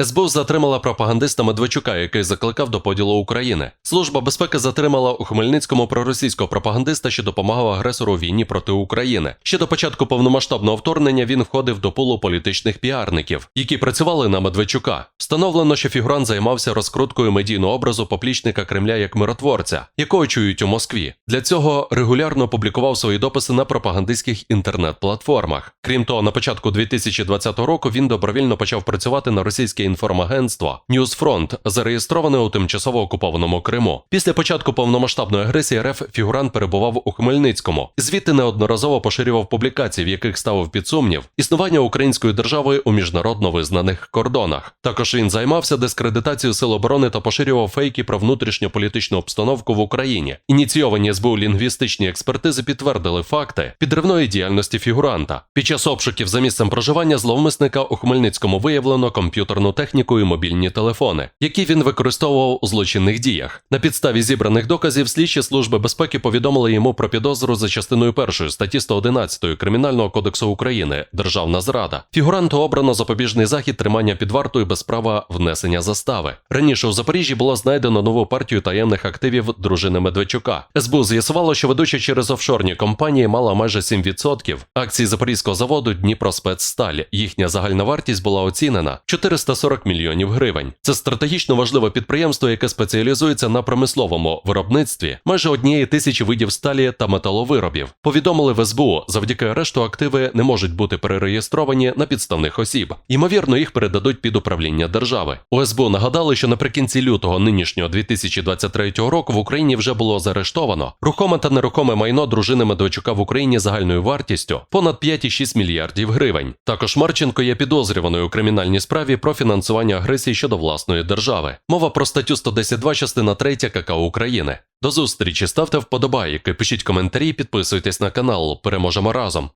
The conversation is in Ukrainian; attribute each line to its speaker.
Speaker 1: СБУ затримала пропагандиста Медведчука, який закликав до поділу України. Служба безпеки затримала у Хмельницькому проросійського пропагандиста, що допомагав агресору війні проти України. Ще до початку повномасштабного вторгнення він входив до пулу політичних піарників, які працювали на Медведчука. Встановлено, що фігурант займався розкруткою медійного образу поплічника Кремля як миротворця, якого чують у Москві. Для цього регулярно публікував свої дописи на пропагандистських інтернет-платформах. Крім того, на початку 2020 року він добровільно почав працювати на російське інформагентство Ньюсфронт, зареєстроване у тимчасово окупованому Криму. Після початку повномасштабної агресії РФ фігурант перебував у Хмельницькому. Звідти неодноразово поширював публікації, в яких ставив під сумнів існування української держави у міжнародно визнаних кордонах. Також він займався дискредитацією сил оборони та поширював фейки про внутрішньополітичну обстановку в Україні. Ініційовані СБУ лінгвістичні експертизи підтвердили факти підривної діяльності фігуранта. Під час обшуків за місцем проживання зловмисника у Хмельницькому виявлено комп'ютерну техніку і мобільні телефони, які він використовував у злочинних діях. На підставі зібраних доказів слідчі служби безпеки повідомили йому про підозру за частиною першої статті 111 Кримінального кодексу України Державна зрада. Фігуранту обрано запобіжний захід тримання під вартою без права внесення застави. Раніше у Запоріжжі було знайдено нову партію таємних активів дружини Медведчука. СБУ з'ясувало, що ведуча через офшорні компанії мала майже 7% акцій запорізького заводу Дніпроспецсталь. Їхня загальна вартість була оцінена 440 мільйонів гривень. Це стратегічно важливе підприємство, яке спеціалізується на промисловому виробництві майже однієї тисячі видів сталі та металовиробів. Повідомили в СБУ, завдяки арешту активи не можуть бути перереєстровані на підставних осіб. Ймовірно, їх передадуть під управління держави. У СБУ нагадали, що наприкінці лютого нинішнього 2023 року в Україні вже було заарештовано рухоме та нерухоме майно дружини Медведчука в Україні загальною вартістю понад 5,6 мільярдів гривень. Також Марченко є підозрюваною у кримінальній справі про фінансування агресії щодо власної держави. Мова про статтю 110.2 частина 3 КК України. До зустрічі ставте вподобайки, пишіть коментарі, підписуйтесь на канал. Переможемо разом.